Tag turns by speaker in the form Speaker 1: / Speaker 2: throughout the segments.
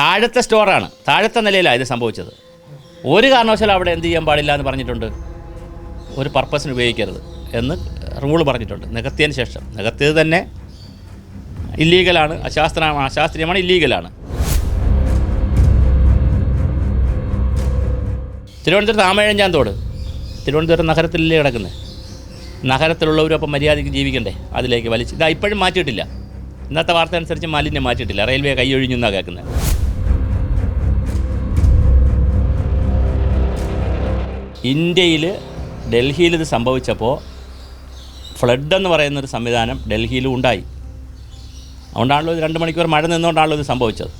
Speaker 1: താഴത്തെ സ്റ്റോറാണ്. താഴത്തെ നിലയിലാണ് ഇത് സംഭവിച്ചത്. ഒരു കാരണവശാലും അവിടെ എന്ത് ചെയ്യാൻ പാടില്ല എന്ന് പറഞ്ഞിട്ടുണ്ട്. ഒരു പർപ്പസിന് ഉപയോഗിക്കരുത് എന്ന് റൂൾ പറഞ്ഞിട്ടുണ്ട്. നികത്തിയതിന് ശേഷം. നികത്തിയത് തന്നെ ഇല്ലീഗലാണ്. അശാസ്ത്ര അശാസ്ത്രീയമാണ് ഇല്ലീഗലാണ്. തിരുവനന്തപുരത്ത് ആമഴഞ്ചാൻ തോട് തിരുവനന്തപുരം നഗരത്തിലല്ലേ കിടക്കുന്നത് നഗരത്തിലുള്ളവരും അപ്പം മര്യാദയ്ക്ക് ജീവിക്കണ്ടേ? അതിലേക്ക് വലിച്ച്. ഇതാ ഇപ്പോഴും മാറ്റിയിട്ടില്ല. ഇന്നത്തെ വാർത്ത അനുസരിച്ച് മാലിന്യം മാറ്റിയിട്ടില്ല. റെയിൽവേ കൈയൊഴിഞ്ഞു എന്നാണ് കേൾക്കുന്നത് ഇന്ത്യയിൽ ഡൽഹിയിൽ ഇത് സംഭവിച്ചപ്പോൾ ഫ്ലഡ് എന്ന് പറയുന്നൊരു സംവിധാനം ഡൽഹിയിലും ഉണ്ടായി. അതുകൊണ്ടാണല്ലോ ഇത് രണ്ട് മണിക്കൂർ മഴ നിന്നുകൊണ്ടാണല്ലോ ഇത് സംഭവിച്ചത്.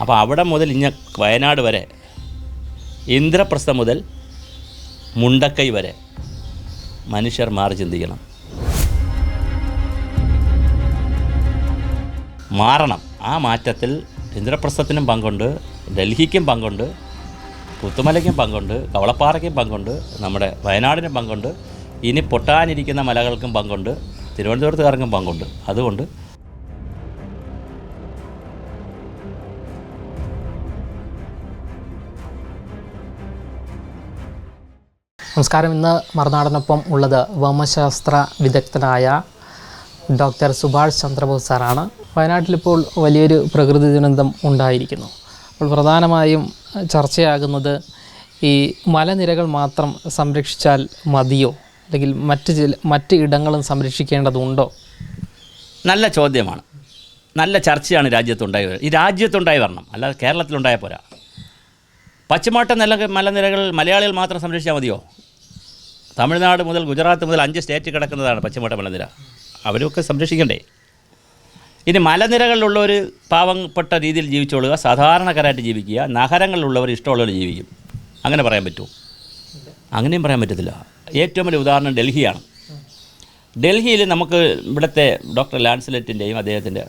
Speaker 1: അപ്പോൾ അവിടെ മുതൽ ഇഞ്ഞ വയനാട് വരെ ഇന്ദ്രപ്രസ്ഥ മുതൽ മുണ്ടക്കൈ വരെ മനുഷ്യർ മാറി ചിന്തിക്കണം മാറണം. ആ മാറ്റത്തിൽ ഇന്ദ്രപ്രസ്ഥത്തിനും പങ്കുണ്ട് ഡൽഹിക്കും പങ്കുണ്ട് പുത്തുമലയ്ക്കും പങ്കുണ്ട് കവളപ്പാറയ്ക്കും പങ്കുണ്ട് നമ്മുടെ വയനാടിനും പങ്കുണ്ട് ഇനി പൊട്ടാനിരിക്കുന്ന മലകൾക്കും പങ്കുണ്ട് തിരുവനന്തപുരത്തുകാർക്കും പങ്കുണ്ട്. അതുകൊണ്ട്
Speaker 2: നമസ്കാരം. ഇന്ന് മറുനാടനൊപ്പം ഉള്ളത് വമശാസ്ത്ര വിദഗ്ധനായ ഡോക്ടർ സുഭാഷ് ചന്ദ്രബോസ് സാറാണ്. വയനാട്ടിലിപ്പോൾ വലിയൊരു പ്രകൃതി ദുരന്തം ഉണ്ടായിരിക്കുന്നു. അപ്പോൾ പ്രധാനമായും ചർച്ചയാകുന്നത് ഈ മലനിരകൾ മാത്രം സംരക്ഷിച്ചാൽ മതിയോ? അല്ലെങ്കിൽ മറ്റ് ചില മറ്റ് ഇടങ്ങളും സംരക്ഷിക്കേണ്ടതുണ്ടോ?
Speaker 1: നല്ല ചോദ്യമാണ്. നല്ല ചർച്ചയാണ് രാജ്യത്തുണ്ടായി ഈ രാജ്യത്തുണ്ടായി വരണം അല്ലാതെ കേരളത്തിലുണ്ടായ പോരാ. പശ്ചിമോട്ട നില മലനിരകൾ മലയാളികൾ മാത്രം സംരക്ഷിച്ചാൽ മതിയോ? തമിഴ്നാട് മുതൽ ഗുജറാത്ത് മുതൽ അഞ്ച് സ്റ്റേറ്റ് കിടക്കുന്നതാണ് പശ്ചിമോട്ട മലനിര. അവരൊക്കെ സംരക്ഷിക്കണ്ടേ? ഇനി മലനിരകളിലുള്ളവർ പാവപ്പെട്ട രീതിയിൽ ജീവിച്ചോളുക സാധാരണക്കാരായിട്ട് ജീവിക്കുക നഗരങ്ങളിലുള്ളവർ ഇഷ്ടമുള്ളവർ ജീവിക്കും. അങ്ങനെ പറയാൻ പറ്റുമോ? അങ്ങനെയും പറയാൻ പറ്റത്തില്ല. ഏറ്റവും വലിയ ഉദാഹരണം ഡൽഹിയാണ്. ഡൽഹിയിൽ നമുക്ക് ഇവിടുത്തെ ഡോക്ടർ ലാൻസ്ലെറ്റിന്റെയും അദ്ദേഹത്തിന്റെ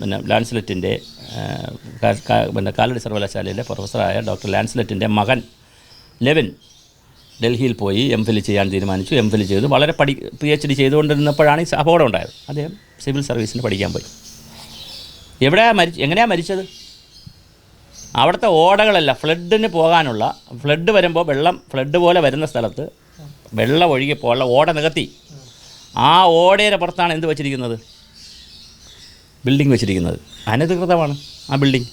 Speaker 1: പിന്നെ ലാൻസ്ലെറ്റിന്റെ പിന്നെ കാലടി സർവകലാശാലയിലെ പ്രൊഫസറായ ഡോക്ടർ ലാൻസ്ലെറ്റിന്റെ മകൻ ലെവിൻ ഡൽഹിയിൽ പോയി എം ഫിൽ ചെയ്യാൻ തീരുമാനിച്ചു. എം ഫിൽ ചെയ്തു. വളരെ പഠി പി എച്ച് ഡി ചെയ്തുകൊണ്ടിരുന്നപ്പോഴാണ് ഈ അപകടം ഉണ്ടായത്. അദ്ദേഹം സിവിൽ സർവീസിന് പഠിക്കാൻ പോയി. എവിടെയാണ് മരി എങ്ങനെയാണ് മരിച്ചത്? അവിടുത്തെ ഓടകളല്ല ഫ്ലഡിന് പോകാനുള്ള ഫ്ലഡ് വരുമ്പോൾ വെള്ളം ഫ്ലഡ് പോലെ വരുന്ന സ്ഥലത്ത് വെള്ളം ഒഴുകി പോകാനുള്ള ഓട നികത്തി. ആ ഓടയുടെ പുറത്താണ് എന്ത് വെച്ചിരിക്കുന്നത്? ബിൽഡിംഗ് വെച്ചിരിക്കുന്നത്. അനധികൃതമാണ് ആ ബിൽഡിംഗ്.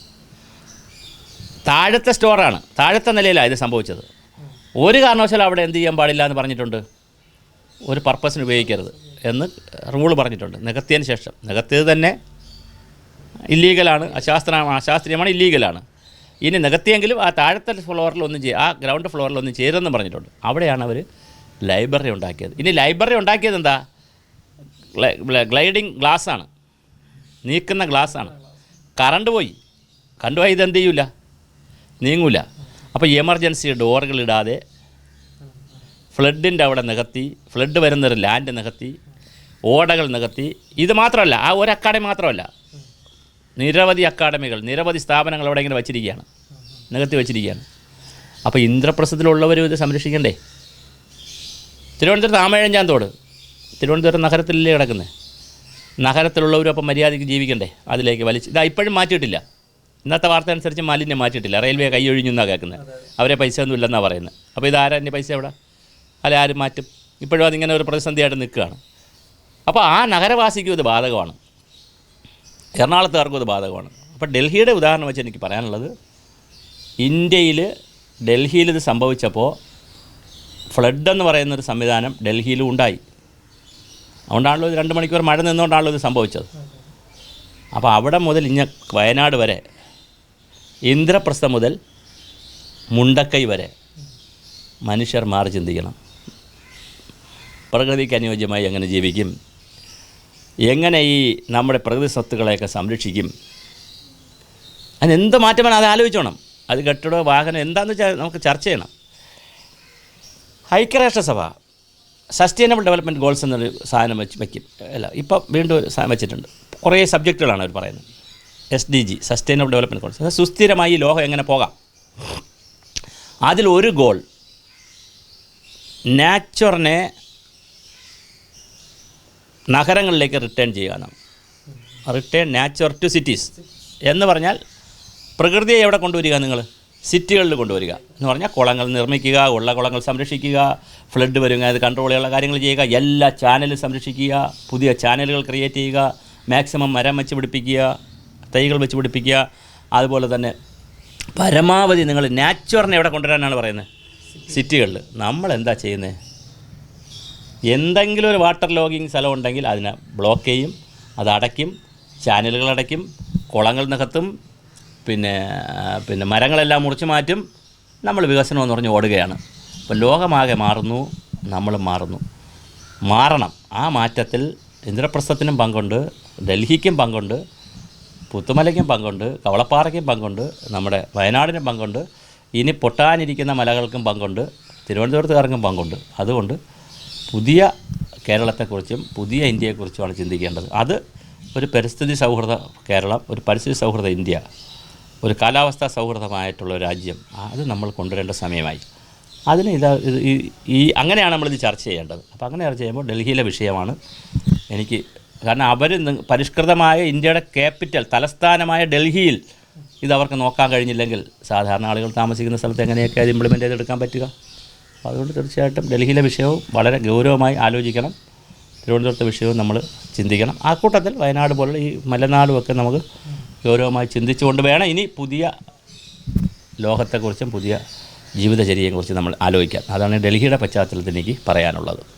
Speaker 1: താഴത്തെ സ്റ്റോറാണ്. താഴത്തെ നിലയിലാണ് ഇത് സംഭവിച്ചത്. ഒരു കാരണവശാലും അവിടെ എന്ത് ചെയ്യാൻ പാടില്ല എന്ന് പറഞ്ഞിട്ടുണ്ട്. ഒരു പർപ്പസിന് ഉപയോഗിക്കരുത് എന്ന് റൂൾ പറഞ്ഞിട്ടുണ്ട്. നികത്തിയതിന് ശേഷം. നികത്തിയത് തന്നെ ഇല്ലീഗലാണ് അശാസ്ത്ര അശാസ്ത്രീയമാണ് ഇല്ലീഗലാണ് ഇനി നികത്തിയെങ്കിലും ആ താഴത്തെ ഫ്ലോറിൽ ഒന്നും ചെയ്യ ആ ഗ്രൗണ്ട് ഫ്ലോറിൽ ഒന്നും ചേരുമെന്ന് പറഞ്ഞിട്ടുണ്ട്. അവിടെയാണ് അവർ ലൈബ്രറി ഉണ്ടാക്കിയത്. ഇനി ലൈബ്രറി ഉണ്ടാക്കിയത് എന്താ? ഗ്ലൈഡിങ് ഗ്ലാസ്സാണ് നീക്കുന്ന ഗ്ലാസ്സാണ് കറണ്ട് പോയി. കണ്ടുപോയി ഇത് എന്ത് ചെയ്യൂല? നീങ്ങൂല. അപ്പോൾ എമർജൻസി ഡോറുകൾ ഇടാതെ ഫ്ലഡിന്റെ അവിടെ നികത്തി ഫ്ലഡ് വരുന്നൊരു ലാൻഡ് നികത്തി ഓടകൾ നികത്തി. ഇത് മാത്രമല്ല ആ ഒരു അക്കാഡമി മാത്രമല്ല. നിരവധി അക്കാഡമികൾ നിരവധി സ്ഥാപനങ്ങൾ അവിടെ ഇങ്ങനെ വച്ചിരിക്കുകയാണ്. നികത്തി വച്ചിരിക്കുകയാണ്. അപ്പോൾ ഇന്ദ്രപ്രസ്ഥത്തിലുള്ളവരും ഇത് സംരക്ഷിക്കണ്ടേ? തിരുവനന്തപുരത്ത് ആമഴഞ്ചാൻ തോട് തിരുവനന്തപുരം നഗരത്തിലല്ലേ കിടക്കുന്നത് നഗരത്തിലുള്ളവരും അപ്പം മര്യാദയ്ക്ക് ജീവിക്കണ്ടേ? അതിലേക്ക് വലിച്ച്. ഇതാ ഇപ്പോഴും മാറ്റിയിട്ടില്ല. ഇന്നത്തെ വാർത്ത അനുസരിച്ച് മാലിന്യം മാറ്റിയിട്ടില്ല. റെയിൽവേ കൈയൊഴിഞ്ഞു എന്നാണ് കേൾക്കുന്നത്. അവരെ പൈസ ഒന്നും ഇല്ലെന്നാണ് പറയുന്നത്. അപ്പോൾ ഇത് ആരാ എന്റെ പൈസ എവിടെ? അല്ല ആരും മാറ്റും? ഇപ്പോഴും അതിങ്ങനെ ഒരു പ്രതിസന്ധിയായിട്ട് നിൽക്കുകയാണ്. അപ്പോൾ ആ നഗരവാസിക്കും ഇത് ബാധകമാണ്. എറണാകുളത്തുകാർക്കും അത് ബാധകമാണ്. അപ്പോൾ ഡൽഹിയുടെ ഉദാഹരണം വെച്ച് എനിക്ക് പറയാനുള്ളത് ഇന്ത്യയിൽ ഡൽഹിയിൽ ഇത് സംഭവിച്ചപ്പോൾ ഫ്ലഡ് എന്ന് പറയുന്നൊരു സംവിധാനം ഡൽഹിയിലും ഉണ്ടായി. അതുകൊണ്ടാണല്ലോ ഇത് രണ്ട് മണിക്കൂർ മഴ നിന്നുകൊണ്ടാണല്ലോ ഇത് സംഭവിച്ചത്. അപ്പോൾ അവിടെ മുതൽ ഇഞ്ഞ വയനാട് വരെ ഇന്ദ്രപ്രസ്ഥ മുതൽ മുണ്ടക്കൈ വരെ മനുഷ്യർ മാറി ചിന്തിക്കണം. പ്രകൃതിക്ക് അനുയോജ്യമായി എങ്ങനെ ജീവിക്കും? എങ്ങനെ ഈ നമ്മുടെ പ്രകൃതി സ്വത്തുക്കളെയൊക്കെ സംരക്ഷിക്കും? അതിനെന്ത് മാറ്റമാണ് അത് ആലോചിച്ചോണം. അത് കെട്ടിടോ വാഹനം എന്താണെന്ന് വെച്ചാൽ നമുക്ക് ചർച്ച ചെയ്യണം. ഐക്യരാഷ്ട്രസഭ സസ്റ്റൈനബിൾ ഡെവലപ്മെന്റ് ഗോൾസ് എന്നൊരു സാധനം വെച്ച് വയ്ക്കും അല്ല ഇപ്പം വീണ്ടും ഒരു സാധനം വെച്ചിട്ടുണ്ട്. കുറേ സബ്ജക്റ്റുകളാണ് അവർ പറയുന്നത്. S D G sustainable development goals. സുസ്ഥിരമായി ലോകം എങ്ങനെ പോകാം? അതിലൊരു ഗോൾ നാച്ചുറിനെ നഗരങ്ങളിലേക്ക് റിട്ടേൺ ചെയ്യുകയാണ്. റിട്ടേൺ നാച്ചുർ ടു സിറ്റീസ് എന്ന് പറഞ്ഞാൽ പ്രകൃതിയെ എവിടെ കൊണ്ടുവരിക നിങ്ങൾ? സിറ്റികളിൽ കൊണ്ടുവരിക. എന്ന് പറഞ്ഞാൽ കുളങ്ങൾ നിർമ്മിക്കുക ഉള്ള കുളങ്ങൾ സംരക്ഷിക്കുക ഫ്ലഡ് വരുക അത് കൺട്രോൾ ചെയ്യാനുള്ള കാര്യങ്ങൾ ചെയ്യുക എല്ലാ ചാനലും സംരക്ഷിക്കുക പുതിയ ചാനലുകൾ ക്രിയേറ്റ് ചെയ്യുക മാക്സിമം മരം വെച്ച് പിടിപ്പിക്കുക തൈകൾ വെച്ച് പിടിപ്പിക്കുക അതുപോലെ തന്നെ പരമാവധി നിങ്ങൾ നാച്ചുറിനെ എവിടെ കൊണ്ടുവരാനാണ് പറയുന്നത്? സിറ്റികളിൽ നമ്മൾ എന്താ ചെയ്യുന്നത്? എന്തെങ്കിലും ഒരു വാട്ടർ ലോഗിങ് സ്ഥലം ഉണ്ടെങ്കിൽ അതിനെ ബ്ലോക്ക് ചെയ്യും അത് ചാനലുകൾ അടയ്ക്കും കുളങ്ങൾ നികത്തും പിന്നെ പിന്നെ മരങ്ങളെല്ലാം മുറിച്ച് മാറ്റും നമ്മൾ വികസനം എന്ന് പറഞ്ഞ് ഓടുകയാണ്. അപ്പോൾ ലോകമാകെ മാറുന്നു നമ്മൾ മാറുന്നു. മാറണം. ആ മാറ്റത്തിൽ ഇന്ദ്രപ്രസ്ഥത്തിനും പങ്കുണ്ട് ഡൽഹിക്കും പങ്കുണ്ട് പുത്തുമലയ്ക്കും പങ്കുണ്ട് കവളപ്പാറയ്ക്കും പങ്കുണ്ട് നമ്മുടെ വയനാടിനും പങ്കുണ്ട് ഇനി പൊട്ടാനിരിക്കുന്ന മലകൾക്കും പങ്കുണ്ട് തിരുവനന്തപുരത്തുകാർക്കും പങ്കുണ്ട്. അതുകൊണ്ട് പുതിയ കേരളത്തെക്കുറിച്ചും പുതിയ ഇന്ത്യയെക്കുറിച്ചുമാണ് ചിന്തിക്കേണ്ടത്. അത് ഒരു പരിസ്ഥിതി സൗഹൃദ കേരളം ഒരു പരിസ്ഥിതി സൗഹൃദ ഇന്ത്യ ഒരു കാലാവസ്ഥാ സൗഹൃദമായിട്ടുള്ള രാജ്യം അത് നമ്മൾ കൊണ്ടുവരേണ്ട സമയമായി. അതിന് ഇത് ഈ അങ്ങനെയാണ് നമ്മളിത് ചർച്ച ചെയ്യേണ്ടത്. അപ്പോൾ അങ്ങനെ ചർച്ച ചെയ്യുമ്പോൾ ഡൽഹിയിലെ വിഷയമാണ് എനിക്ക് കാരണം അവർ പരിഷ്കൃതമായ ഇന്ത്യയുടെ ക്യാപിറ്റൽ തലസ്ഥാനമായ ഡൽഹിയിൽ ഇത് അവർക്ക് നോക്കാൻ കഴിഞ്ഞില്ലെങ്കിൽ സാധാരണ ആളുകൾ താമസിക്കുന്ന സ്ഥലത്ത് എങ്ങനെയൊക്കെ അത് ഇംപ്ലിമെന്റ് ചെയ്തെടുക്കാൻ പറ്റുക? അപ്പോൾ അതുകൊണ്ട് തീർച്ചയായിട്ടും ഡൽഹിയിലെ വിഷയവും വളരെ ഗൗരവമായി ആലോചിക്കണം. തിരുവനന്തപുരത്തെ വിഷയവും നമ്മൾ ചിന്തിക്കണം. ആ കൂട്ടത്തിൽ വയനാട് പോലുള്ള ഈ മലനാടുമൊക്കെ നമുക്ക് ഗൗരവമായി ചിന്തിച്ചുകൊണ്ട് വേണം ഇനി പുതിയ ലോകത്തെക്കുറിച്ചും പുതിയ ജീവിതചര്യയെക്കുറിച്ചും നമ്മൾ ആലോചിക്കാം അതാണ് ഡൽഹിയുടെ പശ്ചാത്തലത്തിൽ എനിക്ക് പറയാനുള്ളത്.